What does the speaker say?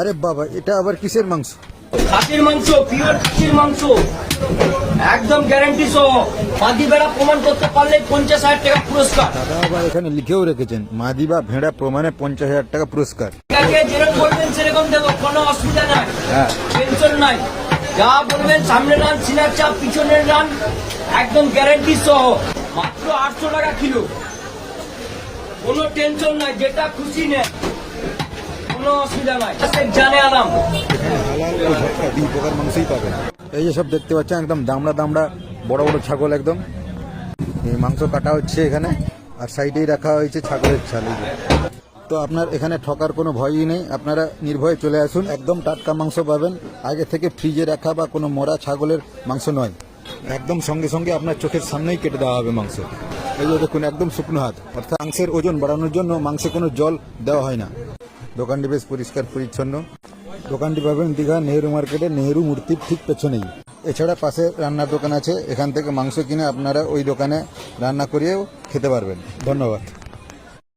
আরে বাবা এটা আবার কিসের মাংস? খাসির মাংস পিওর খাসির মাংস। একদম গ্যারান্টি সহ। মাদি ভেড়া প্রমাণ করতে পারলে পঞ্চাশ হাজার টাকা পুরস্কার। দাদা আবার এখানে লিখেও রেখেছেন মাদিবা ভেড়া প্রমাণে পঞ্চাশ হাজার টাকা পুরস্কার। যেরকম বলবেন সেরকম দেবো কোনো অসুবিধা নাই। হ্যাঁ। টেনশন নাই। যা বলবেন সামনে রান সিনার চাপ পিছনের রান একদম গ্যারান্টি সহ। মাত্র আটশো টাকা কিলো। কোনো টেনশন নাই যেটা খুশি নেই কোনো অসুবিধা পাবেন এই যে সব দেখতে পাচ্ছেন, একদম দামড়া দামড়া, বড় বড় ছাগল একদম। মাংস কাটা হচ্ছে এখানে, আর সাইডেই রাখা হয়েছে ছাগলের তো আপনার এখানে ঠকার কোনো ভয়ই নেই, আপনারা নির্ভয়ে চলে আসুন, একদম টাটকা মাংস পাবেন। আগে থেকে ফ্রিজে রাখা বা কোনো মরা ছাগলের মাংস নয়। একদম সঙ্গে সঙ্গে আপনার চোখের সামনেই কেটে দেওয়া হবে মাংস। এই দেখুন, একদম শুকনো হাত। অর্থাৎ মাংসের ওজন বাড়ানোর জন্য মাংসে কোনো জল দেওয়া হয় না। দোকানটি বেশ পরিষ্কার, পরিচ্ছন্ন। দোকানটি পাবেন দীঘা নেহেরু মার্কেটে নেহেরু মূর্তির ঠিক পেছনেই। এছাড়া পাশে রান্নার দোকান আছে, এখান থেকে মাংস কিনে আপনারা ওই দোকানে রান্না করিয়েও খেতে পারবেন। ধন্যবাদ।